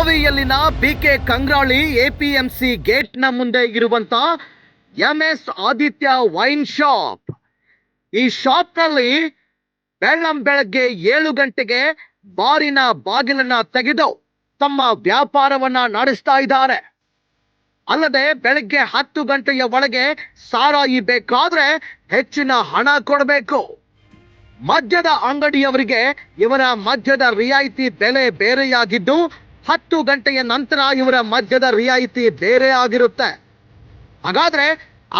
ಬೆಳಗಾವಿಯಲ್ಲಿನ BK Kangrali APMC ಗೇಟ್ನ ಮುಂದೆ ಇರುವಂತ M S Aditya wine shop. ಈ ಶಾಪ್ನಲ್ಲಿ ಬೆಳ್ಳಂ ಬೆಳಗ್ಗೆ ಏಳು ಗಂಟೆಗೆ ಬಾರಿನ ಬಾಗಿಲನ್ನ ತೆಗೆದು ತಮ್ಮ ವ್ಯಾಪಾರವನ್ನ ನಡೆಸ್ತಾ ಇದ್ದಾರೆ. ಅಲ್ಲದೆ ಬೆಳಗ್ಗೆ ಹತ್ತು ಗಂಟೆಯ ಒಳಗೆ ಸಾರಾಯಿ ಬೇಕಾದ್ರೆ ಹೆಚ್ಚಿನ ಹಣ ಕೊಡಬೇಕು. ಮದ್ಯದ ಅಂಗಡಿಯವರಿಗೆ ಇವರ ಮದ್ಯದ ರಿಯಾಯಿತಿ ಬೆಲೆ ಬೇರೆಯಾಗಿದ್ದು ಹತ್ತು ಗಂಟೆಯ ನಂತರ ಇವರ ಮದ್ಯದ ರಿಯಾಯಿತಿ ಬೇರೆ ಆಗಿರುತ್ತೆ. ಹಾಗಾದ್ರೆ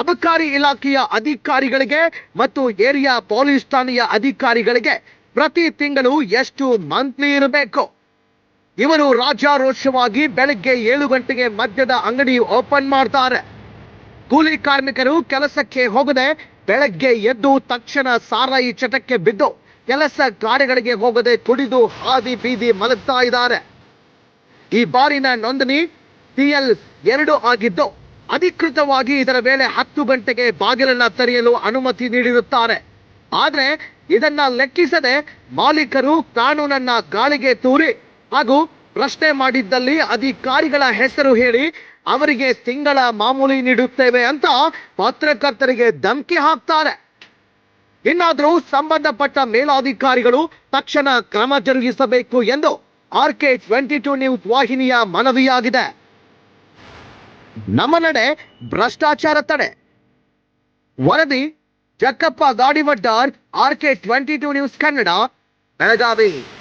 ಅಬಕಾರಿ ಇಲಾಖೆಯ ಅಧಿಕಾರಿಗಳಿಗೆ ಮತ್ತು ಏರಿಯಾ ಪೊಲೀಸ್ ಠಾಣೆಯ ಅಧಿಕಾರಿಗಳಿಗೆ ಪ್ರತಿ ತಿಂಗಳು ಎಷ್ಟು ಮಂತ್ಲಿ ಇರಬೇಕು? ಇವರು ರಾಜಾರೋಷವಾಗಿ ಬೆಳಗ್ಗೆ ಏಳು ಗಂಟೆಗೆ ಮದ್ಯದ ಅಂಗಡಿ ಓಪನ್ ಮಾಡ್ತಾರೆ. ಕೂಲಿ ಕಾರ್ಮಿಕರು ಕೆಲಸಕ್ಕೆ ಹೋಗದೆ ಬೆಳಗ್ಗೆ ಎದ್ದು ತಕ್ಷಣ ಸಾರಾಯಿ ಚಟಕ್ಕೆ ಬಿದ್ದು ಕೆಲಸ ಕಾರ್ಯಗಳಿಗೆ ಹೋಗದೆ ಕುಡಿದು ಹಾದಿ ಬೀದಿ ಮಲಗ್ತಾ ಇದ್ದಾರೆ. ಈ ಬಾರಿನ ನೋಂದಣಿ ಟಿಎಲ್ ಎರಡು ಆಗಿದ್ದು, ಅಧಿಕೃತವಾಗಿ ಇದರ ವೇಳೆ ಹತ್ತು ಗಂಟೆಗೆ ಬಾಗಿಲನ್ನ ತೆರೆಯಲು ಅನುಮತಿ ನೀಡಿರುತ್ತಾರೆ. ಆದರೆ, ಇದನ್ನ ಲೆಕ್ಕಿಸದೆ ಮಾಲೀಕರು ಕಾನೂನನ್ನ ಗಾಳಿಗೆ ತೂರಿ ಹಾಗೂ ಪ್ರಶ್ನೆ ಮಾಡಿದ್ದಲ್ಲಿ ಅಧಿಕಾರಿಗಳ ಹೆಸರು ಹೇಳಿ ಅವರಿಗೆ ತಿಂಗಳ ಮಾಮೂಲಿ ನೀಡುತ್ತೇವೆ ಅಂತ ಪತ್ರಕರ್ತರಿಗೆ ಧಮಕಿ ಹಾಕ್ತಾರೆ. ಇನ್ನಾದರೂ ಸಂಬಂಧಪಟ್ಟ ಮೇಲಾಧಿಕಾರಿಗಳು ತಕ್ಷಣ ಕ್ರಮ ಜರುಗಿಸಬೇಕು ಎಂದು R K twenty two news ವಾಹಿನಿಯ ಮನವಿಯಾಗಿದೆ. ನಮ್ಮ ನಡೆ ಭ್ರಷ್ಟಾಚಾರ ತಡೆ. ವರದಿ, Jakkappa Gadimaddar R K twenty two news Kannada, Belagavi.